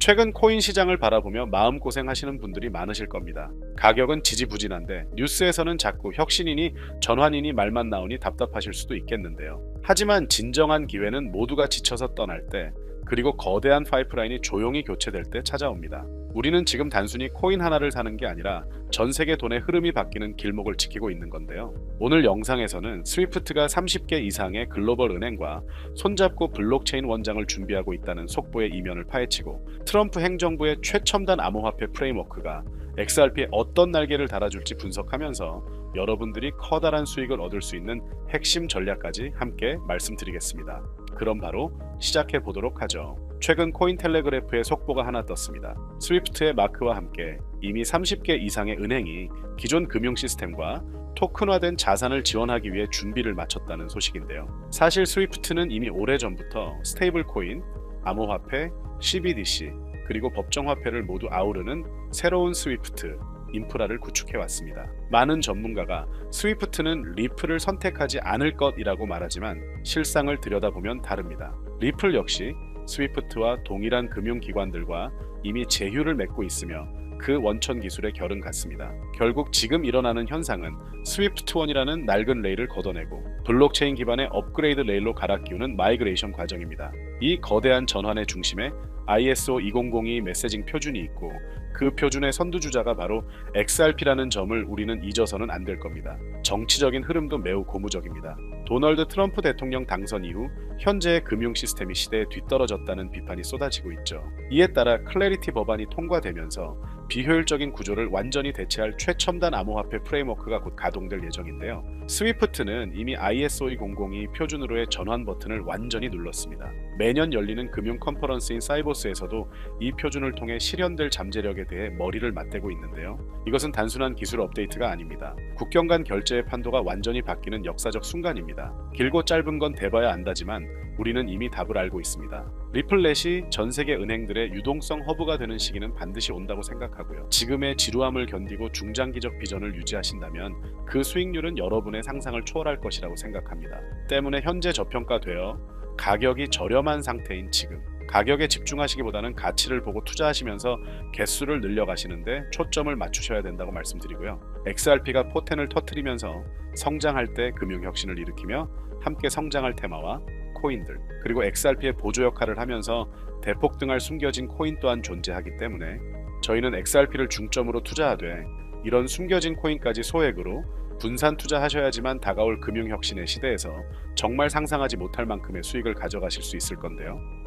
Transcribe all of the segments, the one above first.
최근 코인 시장을 바라보며 마음고생 하시는 분들이 많으실 겁니다. 가격은 지지부진한데 뉴스에서는 자꾸 혁신이니 전환이니 말만 나오니 답답하실 수도 있겠는데요. 하지만 진정한 기회는 모두가 지쳐서 떠날 때 그리고 거대한 파이프라인이 조용히 교체될 때 찾아옵니다. 우리는 지금 단순히 코인 하나를 사는 게 아니라 전 세계 돈의 흐름이 바뀌는 길목을 지키고 있는 건데요. 오늘 영상에서는 스위프트가 30개 이상의 글로벌 은행과 손잡고 블록체인 원장을 준비하고 있다는 속보의 이면을 파헤치고 트럼프 행정부의 최첨단 암호화폐 프레임워크가 XRP에 어떤 날개를 달아줄지 분석하면서 여러분들이 커다란 수익을 얻을 수 있는 핵심 전략까지 함께 말씀드리겠습니다. 그럼 바로 시작해 보도록 하죠. 최근 코인텔레그래프의 속보가 하나 떴습니다. 스위프트의 마크와 함께 이미 30개 이상의 은행이 기존 금융 시스템과 토큰화된 자산을 지원하기 위해 준비를 마쳤다는 소식인데요. 사실 스위프트는 이미 오래전부터 스테이블 코인, 암호화폐, CBDC, 그리고 법정화폐를 모두 아우르는 새로운 스위프트, 인프라를 구축해 왔습니다. 많은 전문가가 스위프트는 리플을 선택하지 않을 것이라고 말하지만 실상을 들여다보면 다릅니다. 리플 역시 스위프트와 동일한 금융기관들과 이미 제휴를 맺고 있으며 그 원천 기술의 결은 같습니다. 결국 지금 일어나는 현상은 스위프트1이라는 낡은 레일을 걷어내고 블록체인 기반의 업그레이드 레일로 갈아 끼우는 마이그레이션 과정입니다. 이 거대한 전환의 중심에 ISO 2002 메시징 표준이 있고 그 표준의 선두주자가 바로 XRP라는 점을 우리는 잊어서는 안 될 겁니다. 정치적인 흐름도 매우 고무적입니다. 도널드 트럼프 대통령 당선 이후 현재의 금융 시스템이 시대에 뒤떨어졌다는 비판이 쏟아지고 있죠. 이에 따라 클래리티 법안이 통과되면서 비효율적인 구조를 완전히 대체할 최첨단 암호화폐 프레임워크가 곧 가동될 예정인데요. 스위프트는 이미 ISO 2002 표준으로의 전환 버튼을 완전히 눌렀습니다. 매년 열리는 금융 컨퍼런스인 사이버스에서도 이 표준을 통해 실현될 잠재력에 대해 머리를 맞대고 있는데요. 이것은 단순한 기술 업데이트가 아닙니다. 국경 간 결제의 판도가 완전히 바뀌는 역사적 순간입니다. 길고 짧은 건 대봐야 안다지만 우리는 이미 답을 알고 있습니다. 리플렛이 전 세계 은행들의 유동성 허브가 되는 시기는 반드시 온다고 생각하고요. 지금의 지루함을 견디고 중장기적 비전을 유지하신다면 그 수익률은 여러분의 상상을 초월할 것이라고 생각합니다. 때문에 현재 저평가되어 가격이 저렴한 상태인 지금 가격에 집중하시기보다는 가치를 보고 투자하시면서 개수를 늘려가시는데 초점을 맞추셔야 된다고 말씀드리고요. XRP가 포텐을 터트리면서 성장할 때 금융혁신을 일으키며 함께 성장할 테마와 코인들 그리고 XRP의 보조 역할을 하면서 대폭 등할 숨겨진 코인 또한 존재하기 때문에 저희는 XRP를 중점으로 투자하되 이런 숨겨진 코인까지 소액으로 분산 투자하셔야지만 다가올 금융혁신의 시대에서 정말 상상하지 못할 만큼의 수익을 가져가실 수 있을 건데요.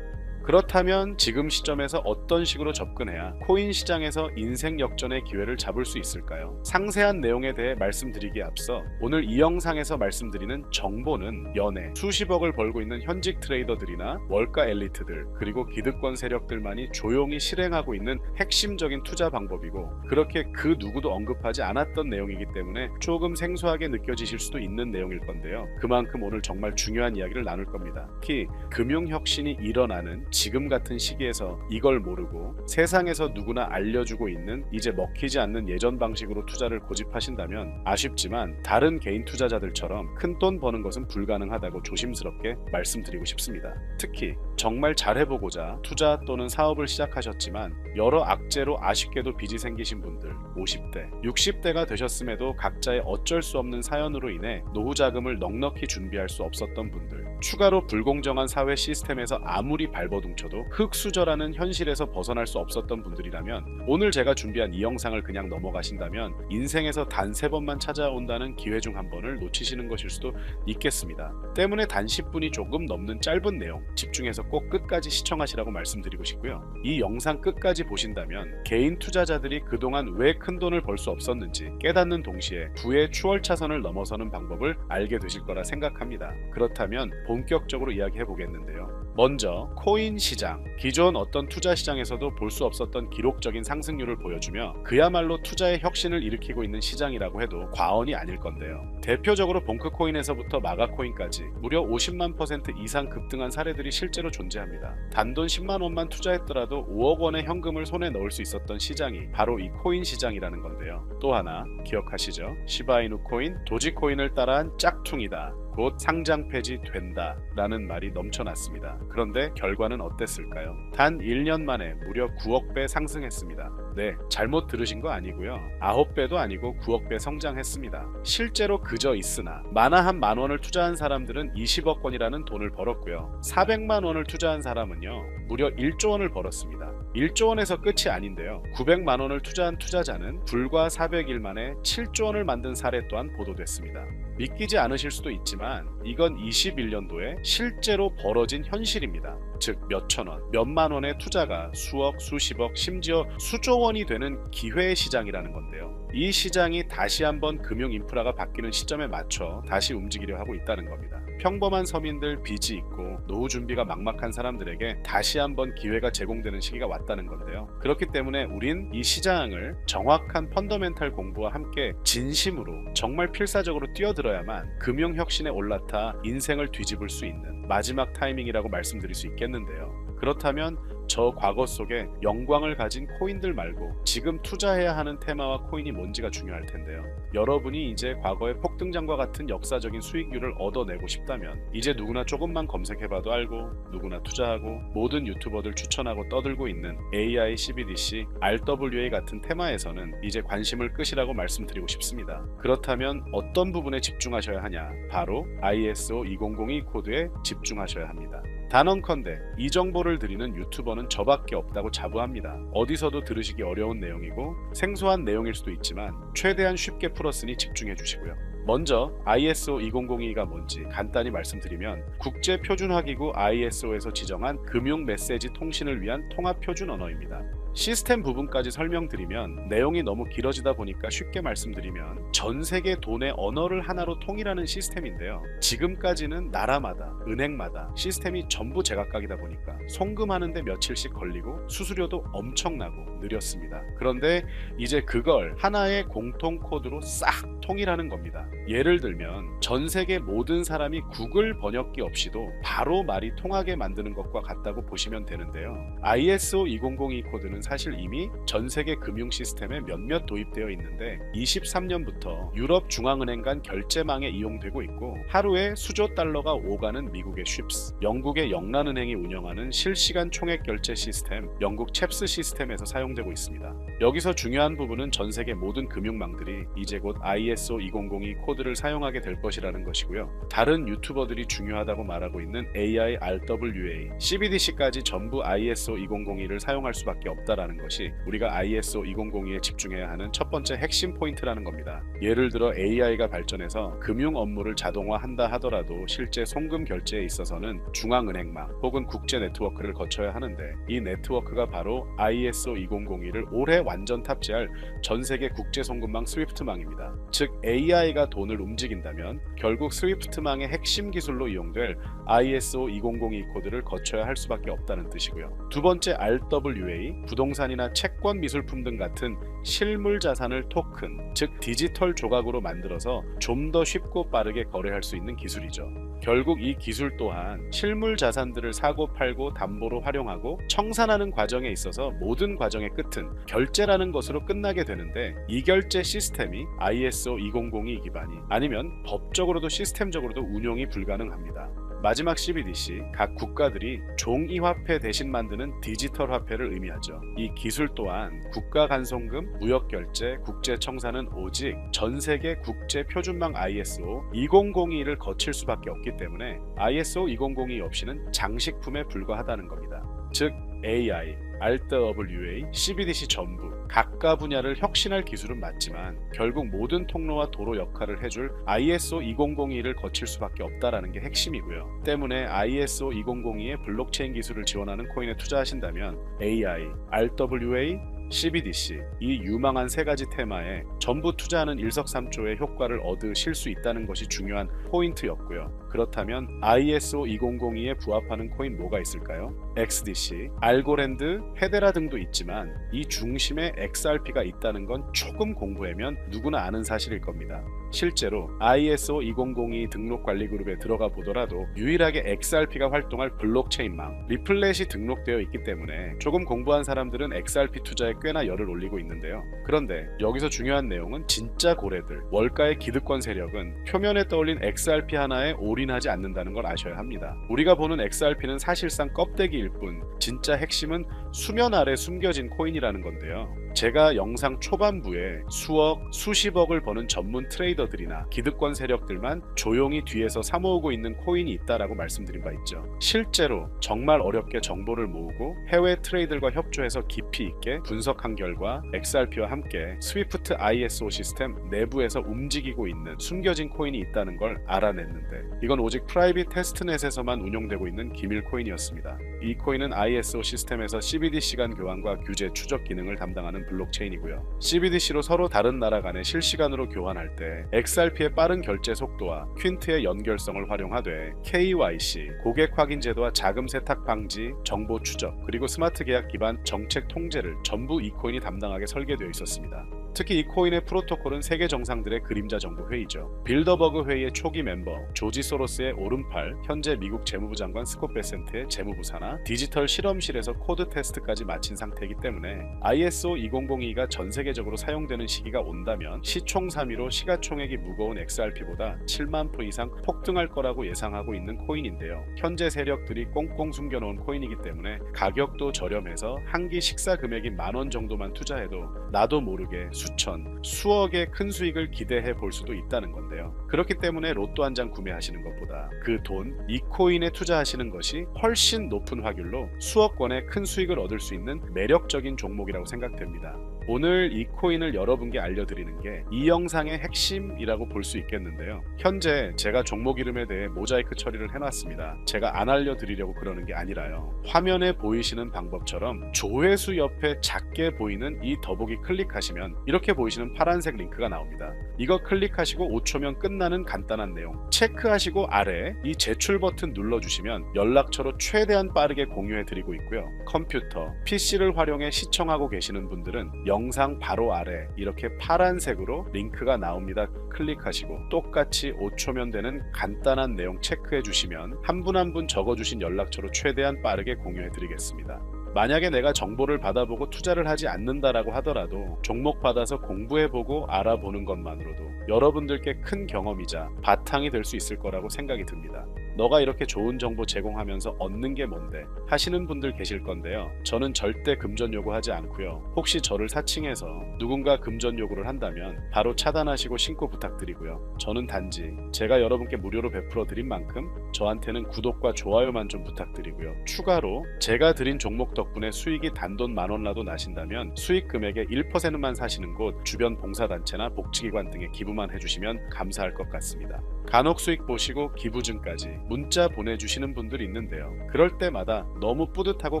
그렇다면 지금 시점에서 어떤 식으로 접근해야 코인 시장에서 인생 역전의 기회를 잡을 수 있을까요? 상세한 내용에 대해 말씀드리기에 앞서 오늘 이 영상에서 말씀드리는 정보는 연애, 수십억을 벌고 있는 현직 트레이더들이나 월가 엘리트들, 그리고 기득권 세력들만이 조용히 실행하고 있는 핵심적인 투자 방법이고 그렇게 그 누구도 언급하지 않았던 내용이기 때문에 조금 생소하게 느껴지실 수도 있는 내용일 건데요. 그만큼 오늘 정말 중요한 이야기를 나눌 겁니다. 특히 금융혁신이 일어나는 지금 같은 시기에서 이걸 모르고 세상에서 누구나 알려주고 있는 이제 먹히지 않는 예전 방식으로 투자를 고집하신다면 아쉽지만 다른 개인 투자자들처럼 큰 돈 버는 것은 불가능하다고 조심스럽게 말씀드리고 싶습니다. 특히 정말 잘해보고자 투자 또는 사업을 시작하셨지만 여러 악재로 아쉽게도 빚이 생기신 분들 50대, 60대가 되셨음에도 각자의 어쩔 수 없는 사연으로 인해 노후 자금을 넉넉히 준비할 수 없었던 분들 추가로 불공정한 사회 시스템에서 아무리 발버둥쳐도 흑수저라는 현실에서 벗어날 수 없었던 분들이라면 오늘 제가 준비한 이 영상을 그냥 넘어가신다면 인생에서 단 세 번만 찾아온다는 기회 중 한 번을 놓치시는 것일 수도 있겠습니다. 때문에 단 10분이 조금 넘는 짧은 내용 집중해서 꼭 끝까지 시청하시라고 말씀드리고 싶고요. 이 영상 끝까지 보신다면 개인 투자자들이 그동안 왜 큰 돈을 벌 수 없었는지 깨닫는 동시에 부의 추월 차선을 넘어서는 방법을 알게 되실 거라 생각합니다. 그렇다면 본격적으로 이야기해 보겠는데요. 먼저 코인 시장 기존 어떤 투자 시장에서도 볼 수 없었던 기록적인 상승률을 보여주며 그야말로 투자의 혁신을 일으키고 있는 시장이라고 해도 과언이 아닐 건데요. 대표적으로 봉크코인에서부터 마가코인까지 무려 50만 퍼센트 이상 급등한 사례들이 실제로 존재합니다. 단돈 10만 원만 투자했더라도 5억 원의 현금을 손에 넣을 수 있었던 시장이 바로 이 코인 시장이라는 건데요. 또 하나 기억하시죠? 시바이누 코인, 도지코인을 따라한 짝퉁이다. 곧 상장 폐지된다 라는 말이 넘쳐났습니다. 그런데 결과는 어땠을까요? 단 1년 만에 무려 9억 배 상승했습니다. 네, 잘못 들으신 거 아니고요. 9배도 아니고 9억 배 성장했습니다. 실제로 그저 있으나 만화 한 만 원을 투자한 사람들은 20억 원이라는 돈을 벌었고요. 400만 원을 투자한 사람은요. 무려 1조 원을 벌었습니다. 1조 원에서 끝이 아닌데요. 900만 원을 투자한 투자자는 불과 400일 만에 7조 원을 만든 사례 또한 보도됐습니다. 믿기지 않으실 수도 있지만 이건 21년도에 실제로 벌어진 현실입니다. 즉 몇천 원, 몇만 원의 투자가 수억, 수십억, 심지어 수조 원이 되는 기회의 시장이라는 건데요. 이 시장이 다시 한번 금융 인프라가 바뀌는 시점에 맞춰 다시 움직이려 하고 있다는 겁니다. 평범한 서민들 빚이 있고 노후 준비가 막막한 사람들에게 다시 한번 기회가 제공되는 시기가 왔다는 건데요. 그렇기 때문에 우린 이 시장을 정확한 펀더멘탈 공부와 함께 진심으로 정말 필사적으로 뛰어들어야만 금융 혁신에 올라타 인생을 뒤집을 수 있는 마지막 타이밍이라고 말씀드릴 수 있겠는데요. 그렇다면 저 과거 속에 영광을 가진 코인들 말고 지금 투자해야 하는 테마와 코인이 뭔지가 중요할 텐데요. 여러분이 이제 과거의 폭등장과 같은 역사적인 수익률을 얻어내고 싶다면 이제 누구나 조금만 검색해봐도 알고 누구나 투자하고 모든 유튜버들 추천하고 떠들고 있는 AI, CBDC, RWA 같은 테마에서는 이제 관심을 끄시라고 말씀드리고 싶습니다. 그렇다면 어떤 부분에 집중하셔야 하냐? 바로 ISO 2002 코드에 집중하셔야 합니다. 단언컨대 이 정보를 드리는 유튜버는 저밖에 없다고 자부합니다. 어디서도 들으시기 어려운 내용이고 생소한 내용일 수도 있지만 최대한 쉽게 풀었으니 집중해 주시고요. 먼저 ISO 2002가 뭔지 간단히 말씀드리면 국제표준화기구 ISO에서 지정한 금융 메시지 통신을 위한 통합 표준 언어입니다. 시스템 부분까지 설명드리면 내용이 너무 길어지다 보니까 쉽게 말씀드리면 전 세계 돈의 언어를 하나로 통일하는 시스템인데요. 지금까지는 나라마다 은행마다 시스템이 전부 제각각이다 보니까 송금하는데 며칠씩 걸리고 수수료도 엄청나고 느렸습니다. 그런데 이제 그걸 하나의 공통 코드로 싹 통일하는 겁니다. 예를 들면 전 세계 모든 사람이 구글 번역기 없이도 바로 말이 통하게 만드는 것과 같다고 보시면 되는데요. ISO 2002 코드는 사실 이미 전 세계 금융 시스템에 몇몇 도입되어 있는데 23년부터 유럽 중앙은행 간 결제망에 이용되고 있고 하루에 수조 달러가 오가는 미국의 쉽스, 영국의 영란은행이 운영하는 실시간 총액 결제 시스템, 영국 챕스 시스템에서 사용되고 있습니다. 여기서 중요한 부분은 전 세계 모든 금융망들이 이제 곧 ISO 2002 코드를 사용하게 될 것이라는 것이고요. 다른 유튜버들이 중요하다고 말하고 있는 AI, RWA, CBDC까지 전부 ISO 2002를 사용할 수밖에 없다 라는 것이 우리가 ISO 2002에 집중해야 하는 첫 번째 핵심 포인트라는 겁니다. 예를 들어 AI가 발전해서 금융 업무를 자동화한다 하더라도 실제 송금 결제에 있어서는 중앙은행망 혹은 국제 네트워크를 거쳐야 하는데 이 네트워크가 바로 ISO 2002를 올해 완전 탑재할 전 세계 국제 송금망 스위프트망입니다. 즉 AI가 돈을 움직인다면 결국 스위프트망의 핵심 기술로 이용될 ISO 2002 코드를 거쳐야 할 수밖에 없다는 뜻이고요. 두 번째 RWA 부동 산이나 채권 미술품 등 같은 실물 자산을 토큰 즉 디지털 조각으로 만들어서 좀 더 쉽고 빠르게 거래할 수 있는 기술이죠. 결국 이 기술 또한 실물 자산들을 사고 팔고 담보로 활용하고 청산하는 과정에 있어서 모든 과정의 끝은 결제라는 것으로 끝나게 되는데 이 결제 시스템이 ISO 2002 기반이 아니면 법적으로도 시스템적으로도 운용이 불가능합니다. 마지막 CBDC 각 국가들이 종이 화폐 대신 만드는 디지털 화폐를 의미하죠. 이 기술 또한 국가 간송금, 무역 결제, 국제 청산은 오직 전 세계 국제 표준망 ISO 2002를 거칠 수밖에 없기 때문에 ISO 2002 없이는 장식품에 불과하다는 겁니다. 즉 AI, RWA, CBDC 전부 각가 분야를 혁신할 기술은 맞지만 결국 모든 통로와 도로 역할을 해줄 ISO 2002를 거칠 수밖에 없다라는 게 핵심이고요. 때문에 ISO 2002의 블록체인 기술을 지원하는 코인에 투자하신다면 AI, RWA, CBDC 이 유망한 세 가지 테마에 전부 투자하는 일석삼조의 효과를 얻으실 수 있다는 것이 중요한 포인트였고요. 그렇다면 ISO 2002에 부합하는 코인 뭐가 있을까요? XDC, 알고랜드, 헤데라 등도 있지만 이 중심에 XRP가 있다는 건 조금 공부하면 누구나 아는 사실일 겁니다. 실제로 ISO 2002 등록 관리 그룹에 들어가 보더라도 유일하게 XRP가 활동할 블록체인망 리플렛이 등록되어 있기 때문에 조금 공부한 사람들은 XRP 투자에 꽤나 열을 올리고 있는데요. 그런데 여기서 중요한 내용은 진짜 고래들 월가의 기득권 세력은 표면에 떠올린 XRP 하나에 올인하지 않는다는 걸 아셔야 합니다. 우리가 보는 XRP는 사실상 껍데기 일 뿐 진짜 핵심은 수면 아래 숨겨진 코인이라는 건데요. 제가 영상 초반부에 수억, 수십억을 버는 전문 트레이더들이나 기득권 세력들만 조용히 뒤에서 사모으고 있는 코인이 있다라고 말씀드린 바 있죠. 실제로 정말 어렵게 정보를 모으고 해외 트레이들과 협조해서 깊이 있게 분석한 결과 XRP와 함께 스위프트 ISO 시스템 내부에서 움직이고 있는 숨겨진 코인이 있다는 걸 알아냈는데 이건 오직 프라이빗 테스트넷에서만 운용되고 있는 기밀 코인이었습니다. 이 코인은 ISO 시스템에서 CBDC 간 교환과 규제 추적 기능을 담당하는 블록체인이고요. CBDC로 서로 다른 나라 간에 실시간으로 교환할 때 XRP의 빠른 결제 속도와 퀸트의 연결성을 활용하되 KYC, 고객 확인 제도와 자금 세탁 방지, 정보 추적, 그리고 스마트 계약 기반 정책 통제를 전부 이 코인이 담당하게 설계되어 있었습니다. 특히 이 코인의 프로토콜은 세계 정상들의 그림자 정보 회의죠. 빌더버그 회의의 초기 멤버 조지 소로스의 오른팔, 현재 미국 재무부 장관 스콧 베센트의 재무부 산하, 디지털 실험실에서 코드 테스트까지 마친 상태이기 때문에 ISO 2002가 전 세계적으로 사용되는 시기가 온다면 시총 3위로 시가총액이 무거운 XRP보다 7만 프 이상 폭등할 거라고 예상하고 있는 코인인데요. 현재 세력들이 꽁꽁 숨겨놓은 코인이기 때문에 가격도 저렴해서 한 끼 식사 금액이 만원 정도만 투자해도 나도 모르게 수천, 수억의 큰 수익을 기대해 볼 수도 있다는 건데요. 그렇기 때문에 로또 한 장 구매하시는 것보다 그 돈, 이 코인에 투자하시는 것이 훨씬 높은 확률로 수억 원의 큰 수익을 얻을 수 있는 매력적인 종목이라고 생각됩니다. 오늘 이 코인을 여러분께 알려드리는 게 이 영상의 핵심이라고 볼 수 있겠는데요. 현재 제가 종목 이름에 대해 모자이크 처리를 해놨습니다. 제가 안 알려드리려고 그러는 게 아니라요. 화면에 보이시는 방법처럼 조회수 옆에 작게 보이는 이 더보기 클릭하시면 이렇게 보이시는 파란색 링크가 나옵니다. 이거 클릭하시고 5초면 끝나는 간단한 내용 체크하시고 아래 이 제출 버튼 눌러주시면 연락처로 최대한 빠르게 공유해드리고 있고요. 컴퓨터, PC를 활용해 시청하고 계시는 분들은 영상 바로 아래 이렇게 파란색으로 링크가 나옵니다. 클릭하시고 똑같이 5초면 되는 간단한 내용 체크해 주시면 한 분 한분 적어주신 연락처로 최대한 빠르게 공유해 드리겠습니다. 만약에 내가 정보를 받아보고 투자를 하지 않는다라고 하더라도 종목 받아서 공부해보고 알아보는 것만으로도 여러분들께 큰 경험이자 바탕이 될 수 있을 거라고 생각이 듭니다. 너가 이렇게 좋은 정보 제공하면서 얻는 게 뭔데 하시는 분들 계실 건데요. 저는 절대 금전 요구하지 않고요. 혹시 저를 사칭해서 누군가 금전 요구를 한다면 바로 차단하시고 신고 부탁드리고요. 저는 단지 제가 여러분께 무료로 베풀어 드린 만큼 저한테는 구독과 좋아요만 좀 부탁드리고요. 추가로 제가 드린 종목 덕분에 수익이 단돈 만 원라도 나신다면 수익 금액의 1%만 사시는 곳 주변 봉사단체나 복지기관 등에 기부만 해주시면 감사할 것 같습니다. 간혹 수익 보시고 기부증까지 문자 보내주시는 분들이 있는데요. 그럴 때마다 너무 뿌듯하고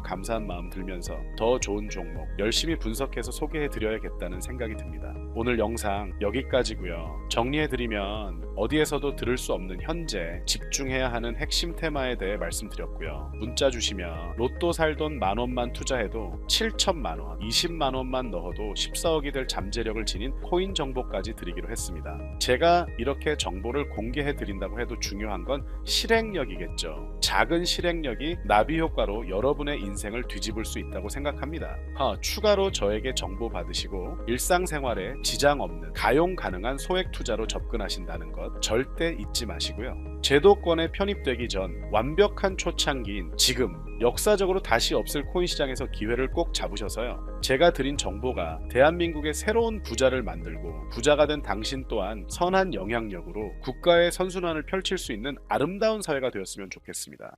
감사한 마음 들면서 더 좋은 종목 열심히 분석해서 소개해드려야겠다는 생각이 듭니다. 오늘 영상 여기까지고요. 정리해드리면 어디에서도 들을 수 없는 현재 집중해야 하는 핵심 테마에 대해 말씀드렸고요. 문자 주시면 로또 살 돈 만 원만 투자해도 7천만 원, 20만 원만 넣어도 14억이 될 잠재력을 지닌 코인 정보까지 드리기로 했습니다. 제가 이렇게 정보를 공개해 드린다고 해도 중요한 건 실행력이겠죠. 작은 실행력이 나비 효과로 여러분의 인생을 뒤집을 수 있다고 생각합니다. 아, 추가로 저에게 정보 받으시고 일상생활에 지장 없는 가용 가능한 소액 투자로 접근하신다는 것 절대 잊지 마시고요. 제도권에 편입되기 전 완벽한 초창기인 지금 역사적으로 다시 없을 코인 시장에서 기회를 꼭 잡으셔서요. 제가 드린 정보가 대한민국의 새로운 부자를 만들고 부자가 된 당신 또한 선한 영향력으로 국가의 선순환을 펼칠 수 있는 아름다운 사회가 되었으면 좋겠습니다.